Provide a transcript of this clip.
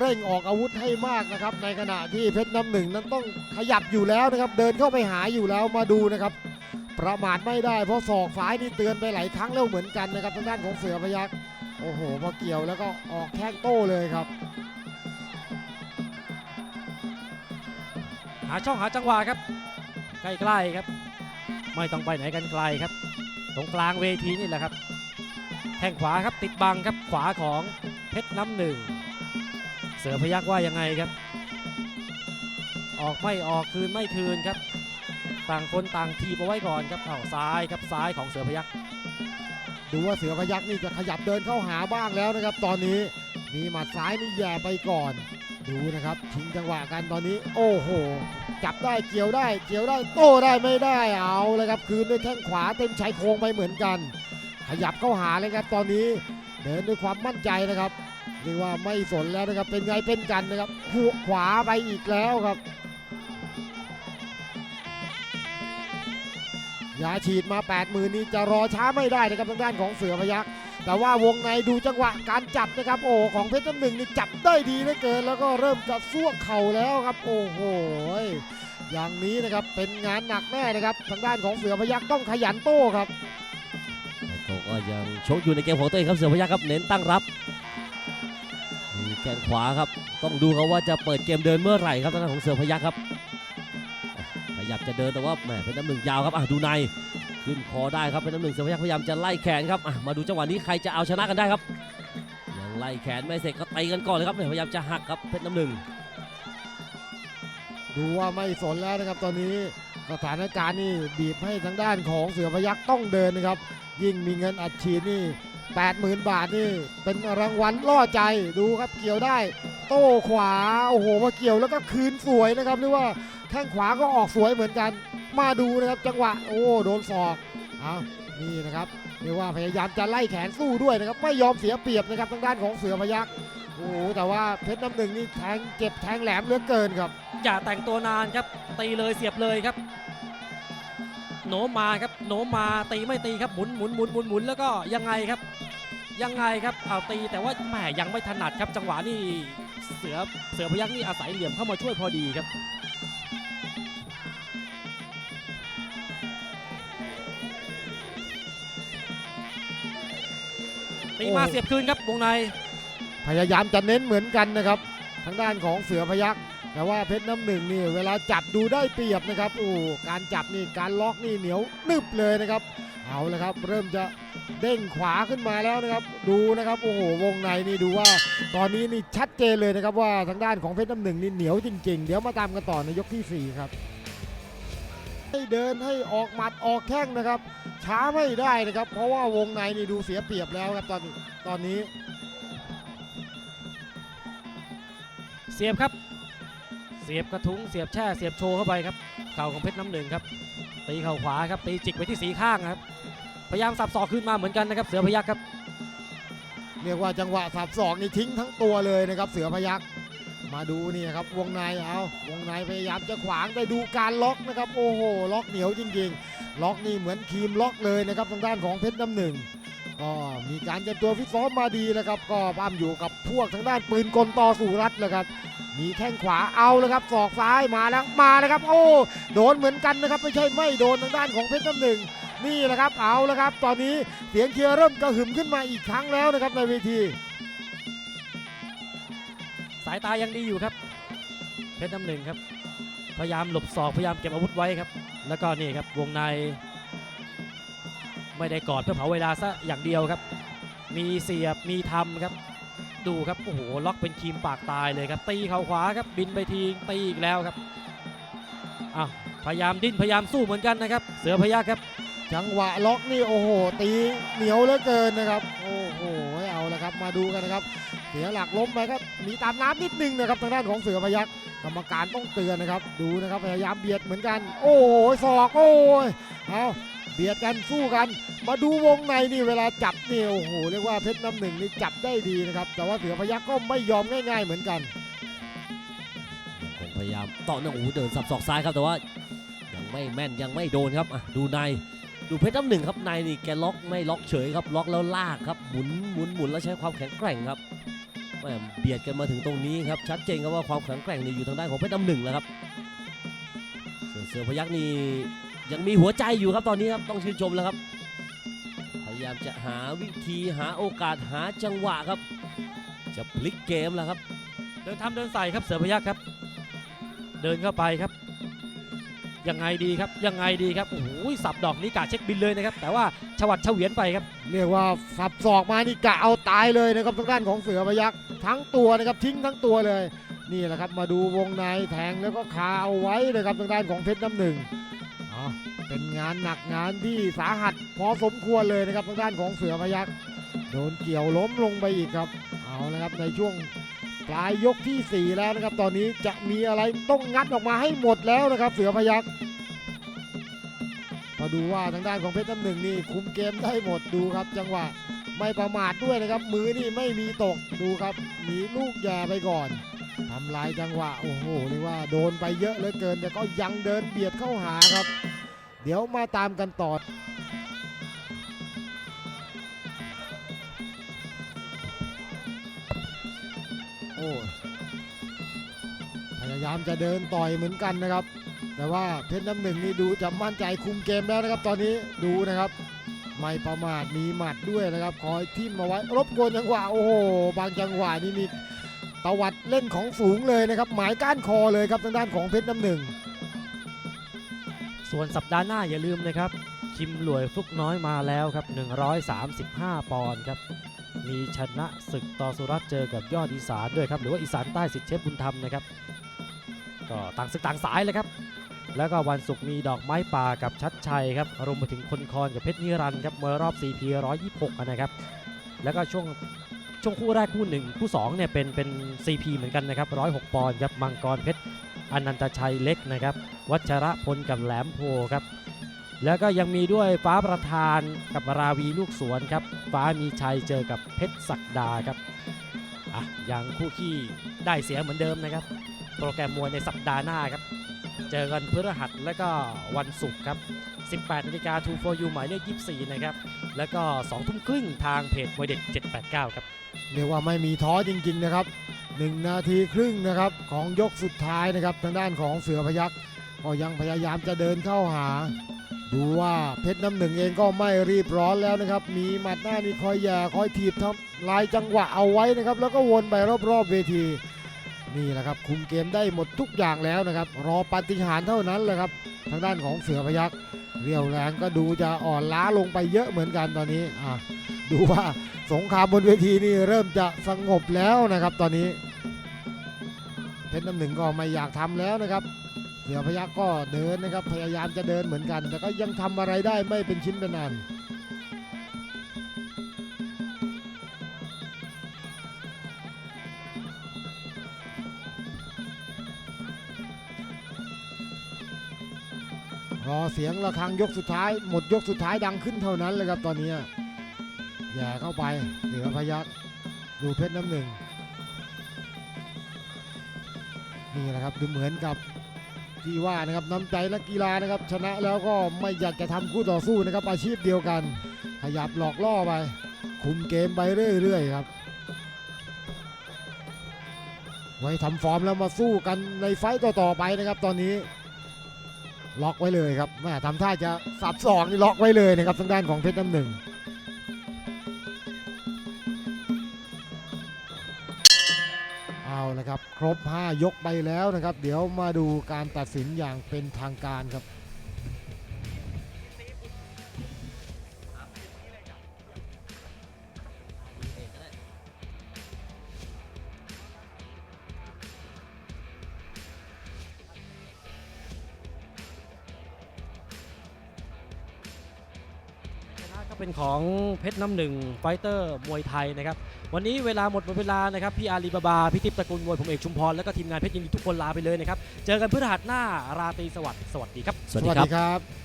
เร่งออกอาวุธให้มากนะครับ ในขณะที่เพชรน้ำหนึ่งนั้นต้องขยับอยู่แล้วนะครับ เดินเข้าไปหาอยู่แล้วมาดูนะครับ ประมาทไม่ได้เพราะศอกซ้ายนี่เตือนไปหลายครั้งแล้วเหมือนกันนะครับทางด้านของเสือพยักโอ้โหพอเกี่ยวแล้วก็ออกแข้งโต้เลยครับ หาช่องหาจังหวะครับ ใกล้ๆครับ ไม่ต้องไปไหนกันไกลครับ ตรงกลางเวทีนี่แหละครับแข้งขวาครับติดบังครับขวาของเพชรน้ำหนึ่ง สือพยักว่ายังไงครับ ออกไม่ออกคืนไม่คืนครับ ต่างคนต่างทีบเอาไว้ก่อนครับเอาซ้ายครับซ้ายของเสือพยักดูว่าเสือพยักนี่จะขยับเดินเข้าหาบ้างแล้วนะครับ ตอนนี้มีหมัดซ้ายนี่แย่ไปก่อน ดูนะครับชิงจังหวะกันตอนนี้ โอ้โห จับได้เกี่ยวได้ เกี่ยวได้โต้ได้ไม่ได้เอาเลยครับคืนด้วยแข้งขวาเต็มชายโครงไปเหมือนกัน ขยับเข้าหาเลยครับตอนนี้เดินด้วยความมั่นใจนะครับ เรียกว่าไม่สนแล้วนะครับเป็นไงเป็นกันนะครับหัวขวาไปอีกแล้วครับ ยาฉีดมา 8 0,000นี่จะรอช้าไม่ได้นะครับทางด้านของเสือพยักแต่ว่าวงในดูจังหวะการจับนะครับ โอ้ของเพชรน้ำหนึ่งนี่จับได้ดีเหลือเกิน แล้วก็เริ่มจะซ่วกเข่าแล้วครับ โอ้โหอย่างนี้นะครับเป็นงานหนักแน่นะครับทางด้านของเสือพยักต้องขยันโต้ครับเขาก็ยังชกอยู่ในเกมของตัวเองครับเสือพยักครับเน้นตั้งรับ แข้งขวาครับ ต้องดูครับว่าจะเปิดเกมเดินเมื่อไหร่ครับทางด้านของเสือพยักครับอะขยับจะเดินแต่ว่าแหมเป็นน้ำหนึ่งยาวครับอะดูในขึ้นคอได้ครับเป็นน้ำหนึ่งเสือพยักพยายามจะไล่แขนครับอะมาดูจังหวะนี้ใครจะเอาชนะกันได้ครับยังไล่แขนไม่เสร็จก็ตีกันก่อนเลยครับพยายามจะหักครับเพชรน้ำหนึ่งดูว่าไม่สนแล้วนะครับตอนนี้สถานการณ์นี่บีบให้ทางด้านของเสือพยักต้องเดินนะครับ ยิ่งมีเงินอัดฉีดนี่ 80,000 บาทนี่เป็นรางวัลล่อใจดูครับเกี่ยวได้ โต้ขวาโอ้โหมาเกี่ยวแล้วก็คืนสวยนะครับเรียกว่าแข้งขวาก็ออกสวยเหมือนกัน มาดูนะครับจังหวะโอ้โดนศอกเอานี่นะครับเรียกว่าพยายามจะไล่แขนสู้ด้วยนะครับไม่ยอมเสียเปรียบนะครับทางด้านของเสือพยักโอ้โหแต่ว่าเพชรน้ำหนึ่งนี่แทงเจ็บแทงแหลมเหลือเกินครับ อย่าแต่งตัวนานครับตีเลยเสียบเลยครับ โหนมาครับโหนมาตีไม่ตีครับหมุนหมุนหมุนหมุนหมุนแล้วก็ยังไงครับ ยังไงครับเอาตีแต่ว่าแหมยังไม่ถนัดครับจังหวะนี่เสือเสือพยักนี่อาศัยเหลี่ยมเข้ามาช่วยพอดีครับตีมาเสียบคืนครับวงในพยายามจะเน้นเหมือนกันนะครับ ทางด้านของเสือพยักษ์ แต่ว่าเพชรน้ำหนึ่งนี่เวลาจับดูได้เปรียบนะครับโอ้การจับนี่การล็อกนี่เหนียวนึบเลยนะครับ เอาละครับ เริ่มจะเด้งขวาขึ้นมาแล้วนะครับ ดูนะครับโอ้โหวงในนี่ดูว่า ตอนนี้นี่ชัดเจนเลยนะครับว่าทางด้านของเพชรน้ำหนึ่งนี่เหนียวจริง ๆ เดี๋ยวมาตามกันต่อในยกทีสี่4 ครับให้เดินให้ออกหมัดออกแข้งนะครับ ช้าไม่ได้นะครับ เพราะว่าวงในนี่ดูเสียเปรียบแล้วครับตอนตอนนี้ เสียบครับ เสียบกระทุ้งเสียบแช่เสียบโชว์เข้าไปครับเข่าของเพชรน้ำหนึ่งครับตีเข่าขวาครับตีจิกไปที่สีข้างครับพยายามสับศอกขึ้นมาเหมือนกันนะครับเสือพยักครับ เรียกว่าจังหวะสับศอกนี่ทิ้งทั้งตัวเลยนะครับเสือพยักมาดูนี่ครับวงในเอาวงในพยายามจะขวางแต่ดูการล็อกนะครับโอ้โหล็อกเหนียวจริงๆ ล็อกนี่เหมือนครีมล็อกเลยนะครับทางด้านของเพชรน้ำหนึ่งก็มีการเตรียมตัวฟิตซ้อมมาดีแล้วครับ ก็ปั้มอยู่กับพวกทางด้านปืนกลต่อสู่รัฐเลยครับ มีแข้งขวาเอาแล้วครับศอกซ้ายมาแล้วมาแล้วครับ โอ้โดนเหมือนกันนะครับไม่ใช่ไม่โดนทางด้านของเพชรน้ำหนึ่งนี่แหละครับเอาแล้วครับ ตอนนี้เสียงเชียร์เริ่มกระหึ่มขึ้นมาอีกครั้งแล้วนะครับในเวทีสายตายังดีอยู่ครับ เพชรน้ำหนึ่งครับ พยายามหลบศอกพยายามเก็บอาวุธไว้ครับ แล้วก็นี่ครับวงใน ไม่ได้กอดเพื่อเผาเวลาซะอย่างเดียวครับ มีเสียบมีทำครับ ดูครับโอ้โหล็อกเป็นคีมปากตายเลยครับ ตีเข่าขวาครับบินไปทีตีอีกแล้วครับอ้าวพยายามดิ้นพยายามสู้เหมือนกันนะครับ เสือพยักครับ จังหวะล็อกนี่โอ้โห ตีเหนียวเหลือเกินนะครับ โอ้โหเอาละครับมาดูกันนะครับ เสียหลักล้มไปครับมีตามน้ำนิดนึงนะครับทางด้านของเสือพยักกรรมการต้องเตือนนะครับ ดูนะครับพยายามเบียดเหมือนกัน โอ้โหศอกโอ้ยเอา เบียดกันสู้กัน มาดูวงในนี่เวลาจับนี่โอ้โหเรียกว่าเพชรน้ำหนึ่งนี่จับได้ดีนะครับ แต่ว่าเสือพยักก็ไม่ยอมง่าย ๆ เหมือนกันคงพยายามต่อเนื่องโอ้โหเดินสับศอกซ้ายครับแต่ว่ายังไม่แม่นยังไม่โดนครับดูในดูเพชรน้ำหนึ่งครับในนี่แกล็อกไม่ล็อกเฉยครับล็อกแล้วลากครับหมุนหมุนหมุนแล้วใช้ความแข็งแกร่งครับเบียดกันมาถึงตรงนี้ครับชัดเจนครับว่าความแข็งแกร่งนี่อยู่ทางด้านของเพชรน้ำหนึ่งแล้วครับเสือพยักนี่ ยังมีหัวใจอยู่ครับตอนนี้ครับต้องชื่นชมแล้วครับ พยายามจะหาวิธีหาโอกาสหาจังหวะครับ จะพลิกเกมแล้วครับ เดินทำเดินใส่ครับเสือพยักครับ เดินเข้าไปครับ ยังไงดีครับยังไงดีครับโอ้โหสับดอกนี้กะเช็คบินเลยนะครับ แต่ว่าฉวัดเฉวียนไปครับ เรียกว่าสับศอกมานี่กะเอาตายเลยนะครับทางด้านของเสือพยักทั้งตัวนะครับทิ้งทั้งตัวเลย นี่แหละครับมาดูวงในแทงแล้วก็คาเอาไว้นะครับทางด้านของเพชรน้ำหนึ่ง อ๋อเป็นงานหนักงานที่สาหัสพอสมควรเลยนะครับทางด้านของเสือพยักโดนเกี่ยวล้มลงไปอีกครับ เอาละครับในช่วงปลายยกทีสี่ 4 แล้วนะครับ ตอนนี้จะมีอะไรต้องงัดออกมาให้หมดแล้วนะครับ เสือพยักมาดูว่าทางด้านของเพชรน้ำหนึ่งนี่คุมเกมได้หมดดูครับ จังหวะไม่ประมาทด้วยนะครับ มือนี่ไม่มีตกดูครับหนีลูกแย่ไปก่อนำลายจังหวะโอ้โหเรียกว่าโดนไปเยอะเหลือเกิน แต่ก็ยังเดินเบียดเข้าหาครับ เดี๋ยวมาตามกันต่อโอ้พยายามจะเดินต่อยเหมือนกันนะครับ แต่ว่าเพชรน้ำหนึ่งนี่ดูจะมั่นใจคุมเกมแล้วนะครับ ตอนนี้ดูนะครับ ไม่ประมาทมีหมัดด้วยนะครับ คอยทิ่มมาไว้รบกวนจังหวะโอ้โหบางจังหวะนี่มี ตวัดเล่นของสูงเลยนะครับ หมายก้านคอเลยครับทางด้านของเพชรน้ำหนึ่ง ส่วนสัปดาห์หน้าอย่าลืมนะครับ คิมหลวยฟุกน้อยมาแล้วครับ 135 ปอนด์ครับ มีชนะศึกต่อสุรัตน์เจอกับยอดอีสานด้วยครับ หรือว่าอีสานใต้สิทธิเชฟบุญธรรมนะครับ ก็ต่างศึกต่างสายเลยครับ แล้วก็วันศุกร์มีดอกไม้ป่ากับชัดชัยครับรวมไปถึงคนคอนกับเพชรนิรันดร์ครับมวยรอบ CP 126นะครับแล้วก็ช่วง ช่วงคู่แรกคู่หนึ่งคู่สองเนี่ยเป็นเป็น CP เหมือนกันนะครับ106ปอนด์ครับมังกรเพชรอนันตชัยเล็กนะครับ วัชระพลกับแหลมโพครับ แล้วก็ยังมีด้วยฟ้าประธานกับราวีลูกสวนครับ ฟ้ามีชัยเจอกับเพชรศักดาครับอะยังคู่ขี้ได้เสียเหมือนเดิมนะครับ โปรแกรมมวยในสัปดาห์หน้าครับ เจอกันพฤหัสและก็วันศุกร์ครับ 18นาฬิกา2 for you หมายเลข 24 นะครับ แล้วก็ 2 ทุ่มครึ่งทางเพจมวยเด็ด 789 ครับ เรียกว่าไม่มีท้อจริง ๆ นะครับหนึ่งนาทีครึ่งนะครับของยกสุดท้ายนะครับทางด้านของเสือพยักก็ยังพยายามจะเดินเข้าหา ดูว่าเพชรน้ำหนึ่งเองก็ไม่รีบร้อนแล้วนะครับ มีหมัดหน้านี่คอยแย่คอยถีบทำลายจังหวะเอาไว้นะครับ แล้วก็วนไปรอบๆเวที นี่แหละครับ คุมเกมได้หมดทุกอย่างแล้วนะครับ รอปฏิหารเท่านั้นแหละครับ ทางด้านของเสือพยักเรียวแรงก็ดูจะอ่อนล้าลงไปเยอะเหมือนกันตอนนี้อะดูว่าสงครามบนเวทีนี่เริ่มจะสงบแล้วนะครับ ตอนนี้เพชรน้ำหนึ่งก็ไม่อยากทำแล้วนะครับ เสือพยักก็เดินนะครับพยายามจะเดินเหมือนกัน แต่ก็ยังทำอะไรได้ไม่เป็นชิ้นเป็นอัน รอเสียงระฆังยกสุดท้าย หมดยกสุดท้ายดังขึ้นเท่านั้นเลยครับตอนนี้แย่เข้าไปเสือพยักดูเพชรน้ำหนึ่งนี่แหละครับดูเหมือนกับที่ว่านะครับน้ำใจนักกีฬานะครับ ชนะแล้วก็ไม่อยากจะทำคู่ต่อสู้นะครับ อาชีพเดียวกัน ขยับหลอกล่อไป คุมเกมไปเรื่อยๆครับ ไว้ทำฟอร์มแล้วมาสู้กันในไฟต์ต่อๆไปนะครับตอนนี้ ล็อกไว้เลยครับแม่ทำท่าจะสับสองนี่ล็อกไว้เลยนะครับทางด้านของเพชรน้ำหนึ่งเอาละครับ ครบ 5 ยกไปแล้วนะครับ เดี๋ยวมาดูการตัดสินอย่างเป็นทางการครับ ก็เป็นของเพชรน้ำหนึ่งไฟเตอร์มวยไทยนะครับวันนี้เวลาหมดหมดเวลานะครับพี่อาลีบาบาพี่ทิพย์ตะกูลมวยผมเอกชุมพรแล้วก็ทีมงานเพชรยินดีทุกคนลาไปเลยนะครับเจอกันพฤหัสหน้าราตรีสวัสดิ์สวัสดีครับ สวัสดีครับ